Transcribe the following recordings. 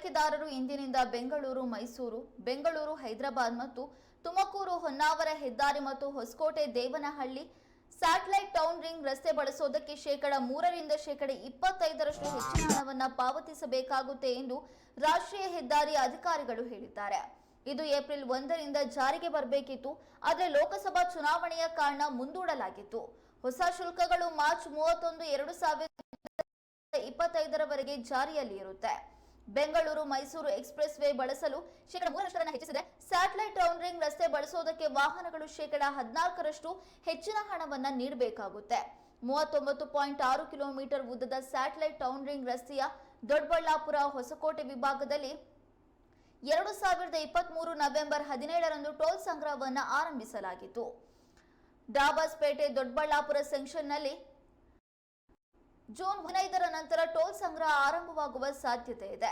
ಬಳಕೆದಾರರು ಇಂದಿನಿಂದ ಬೆಂಗಳೂರು, ಮೈಸೂರು, ಬೆಂಗಳೂರು, ಹೈದರಾಬಾದ್ ಮತ್ತು ತುಮಕೂರು, ಹೊನ್ನಾವರ, ಹೆದ್ದಾರಿ ಮತ್ತು Hosakote, Devanahalli satellite town ring ರಸ್ತೆ ಬಳಸೋದಕ್ಕೆ ಶೇಕಡ ಮೂರರಿಂದ ಶೇಕಡ ಇಪ್ಪತ್ತೈದರಷ್ಟು ಹೆಚ್ಚಿನ ಹಣವನ್ನು ಪಾವತಿಸಬೇಕಾಗುತ್ತೆ ಎಂದು ರಾಷ್ಟ್ರೀಯ ಹೆದ್ದಾರಿ ಅಧಿಕಾರಿಗಳು ಹೇಳಿದ್ದಾರೆ. ಇದು ಏಪ್ರಿಲ್ ಒಂದರಿಂದ ಜಾರಿಗೆ ಬರಬೇಕಿತ್ತು. ಆದರೆ ಲೋಕಸಭಾ ಚುನಾವಣೆಯ ಕಾರಣ ಮುಂದೂಡಲಾಗಿತ್ತು. ಹೊಸ ಶುಲ್ಕಗಳು ಮಾರ್ಚ್ ಮೂವತ್ತೊಂದು, ಎರಡು ಸಾವಿರದ ಇಪ್ಪತ್ತೈದರವರೆಗೆ ಜಾರಿಯಲ್ಲಿ ಇರುತ್ತೆ. ಬೆಂಗಳೂರು ಮೈಸೂರು ಎಕ್ಸ್ಪ್ರೆಸ್ ವೇ ಬಳಸಲು ಶೇಕಡ ಮೂರರಷ್ಟರನ್ನು ಹೆಚ್ಚಿಸಿದೆ. ಸ್ಯಾಟಲೈಟ್ ಟೌನ್ ರಿಂಗ್ ರಸ್ತೆ ಬಳಸೋದಕ್ಕೆ ವಾಹನಗಳು ಶೇಕಡ ಹದಿನಾಲ್ಕರಷ್ಟು ಹೆಚ್ಚಿನ ಹಣವನ್ನು ನೀಡಬೇಕಾಗುತ್ತೆ. ಮೂವತ್ತೊಂಬತ್ತು ಪಾಯಿಂಟ್ ಆರು ಕಿಲೋಮೀಟರ್ ಉದ್ದದ ಸ್ಯಾಟಲೈಟ್ ಟೌನ್ ರಿಂಗ್ ರಸ್ತೆಯ ದೊಡ್ಡಬಳ್ಳಾಪುರ ಹೊಸಕೋಟೆ ವಿಭಾಗದಲ್ಲಿ ಎರಡು ಸಾವಿರದ ಇಪ್ಪತ್ಮೂರು ನವೆಂಬರ್ ಹದಿನೇಳರಂದು ಟೋಲ್ ಸಂಗ್ರಹವನ್ನು ಆರಂಭಿಸಲಾಗಿತ್ತು. ಡಾಬಾಸ್ಪೇಟೆ ದೊಡ್ಡಬಳ್ಳಾಪುರ ಸೆಕ್ಷನ್ನಲ್ಲಿ ಜೂನ್ ಹದಿನೈದರ ನಂತರ ಟೋಲ್ ಸಂಗ್ರಹ ಆರಂಭವಾಗುವ ಸಾಧ್ಯತೆ ಇದೆ.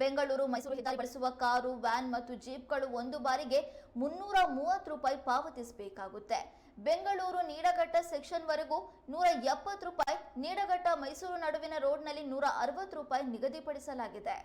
ಬೆಂಗಳೂರು, ಮೈಸೂರು ಹೆದ್ದಾರಿ ಬಳಸುವ ಕಾರು, ವ್ಯಾನ್ ಮತ್ತು ಜೀಪ್ಗಳು ಒಂದು ಬಾರಿಗೆ ಮುನ್ನೂರ ಮೂವತ್ತು ರೂಪಾಯಿ ಪಾವತಿಸಬೇಕಾಗುತ್ತೆ. ಬೆಂಗಳೂರು, ನೀಡಘಟ್ಟ ಸೆಕ್ಷನ್ ವರೆಗೂ ನೂರ ಎಪ್ಪತ್ತು ರೂಪಾಯಿ, ನೀಡಘಟ್ಟ ಮೈಸೂರು ನಡುವಿನ ರೋಡ್ನಲ್ಲಿ ನೂರ ಅರವತ್ತು ರೂಪಾಯಿ ನಿಗದಿಪಡಿಸಲಾಗಿದೆ.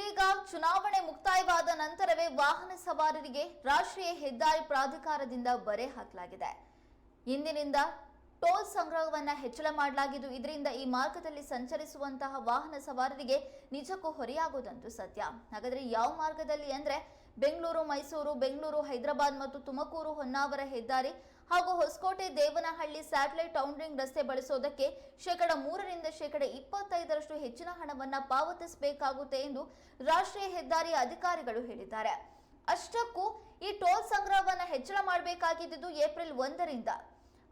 ಇದೀಗ ಚುನಾವಣೆ ಮುಕ್ತಾಯವಾದ ನಂತರವೇ ವಾಹನ ಸವಾರರಿಗೆ ರಾಷ್ಟ್ರೀಯ ಹೆದ್ದಾರಿ ಪ್ರಾಧಿಕಾರದಿಂದ ಬರೆ ಹಾಕಲಾಗಿದೆ. ಇಂದಿನಿಂದ ಟೋಲ್ ಸಂಗ್ರಹವನ್ನ ಹೆಚ್ಚಳ ಮಾಡಲಾಗಿದ್ದು, ಇದರಿಂದ ಈ ಮಾರ್ಗದಲ್ಲಿ ಸಂಚರಿಸುವಂತಹ ವಾಹನ ಸವಾರರಿಗೆ ನಿಜಕ್ಕೂ ಹೊರೆಯಾಗೋದಂತೂ ಸತ್ಯ. ಹಾಗಾದರೆ ಯಾವ ಮಾರ್ಗದಲ್ಲಿ ಅಂದ್ರೆ ಬೆಂಗಳೂರು, ಮೈಸೂರು, ಬೆಂಗಳೂರು, ಹೈದರಾಬಾದ್ ಮತ್ತು ತುಮಕೂರು ಹೊನ್ನಾವರ ಹೆದ್ದಾರಿ ಹಾಗೂ Hosakote Devanahalli satellite town ring ರಸ್ತೆ ಬಳಸೋದಕ್ಕೆ ಶೇಕಡ ಮೂರರಿಂದ ಶೇಕಡ ಇಪ್ಪತ್ತೈದರಷ್ಟು ಹೆಚ್ಚಿನ ಹಣವನ್ನು ಪಾವತಿಸಬೇಕಾಗುತ್ತೆ ಎಂದು ರಾಷ್ಟ್ರೀಯ ಹೆದ್ದಾರಿ ಅಧಿಕಾರಿಗಳು ಹೇಳಿದ್ದಾರೆ. ಅಷ್ಟಕ್ಕೂ ಈ ಟೋಲ್ ಸಂಗ್ರಹವನ್ನು ಹೆಚ್ಚಳ ಮಾಡಬೇಕಾಗಿದ್ದು ಏಪ್ರಿಲ್ ಒಂದರಿಂದ.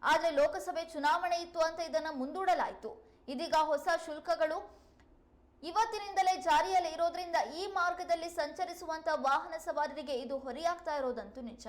ಆದರೆ ಲೋಕಸಭೆ ಚುನಾವಣೆ ಇತ್ತು ಅಂತ ಇದನ್ನ ಮುಂದೂಡಲಾಯಿತು. ಇದೀಗ ಹೊಸ ಶುಲ್ಕಗಳು ಇವತ್ತಿನಿಂದಲೇ ಜಾರಿಯಲ್ಲಿ ಇರೋದ್ರಿಂದ ಈ ಮಾರ್ಗದಲ್ಲಿ ಸಂಚರಿಸುವಂತ ವಾಹನ ಸವಾರರಿಗೆ ಇದು ಹೊರೆಯಾಗ್ತಾ ಇರೋದಂತೂ ನಿಜ.